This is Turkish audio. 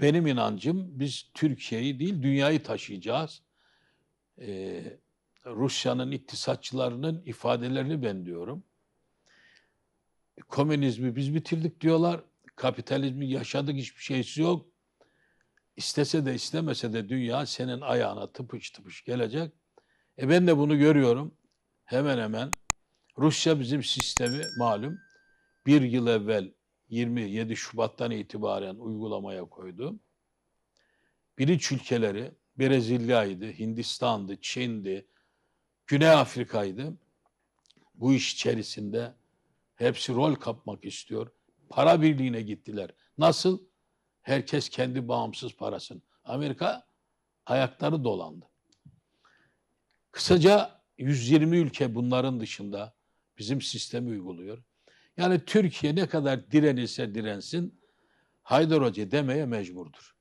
benim inancım biz Türkiye'yi değil dünyayı taşıyacağız. Ee, Rusya'nın iktisatçılarının ifadelerini ben diyorum. Komünizmi biz bitirdik diyorlar. Kapitalizmi yaşadık hiçbir şeysi yok. İstese de istemese de dünya senin ayağına tıpış tıpış gelecek. E ben de bunu görüyorum. Hemen hemen Rusya bizim sistemi malum bir yıl evvel 27 Şubat'tan itibaren uygulamaya koydu. Birinci ülkeleri Brezilya'ydı, Hindistan'dı, Çin'di, Güney Afrika'ydı. Bu iş içerisinde hepsi rol kapmak istiyor. Para birliğine gittiler. Nasıl? Herkes kendi bağımsız parasını. Amerika ayakları dolandı. Kısaca 120 ülke bunların dışında bizim sistemi uyguluyor. Yani Türkiye ne kadar direnirse dirensin Haydar Hoca demeye mecburdur.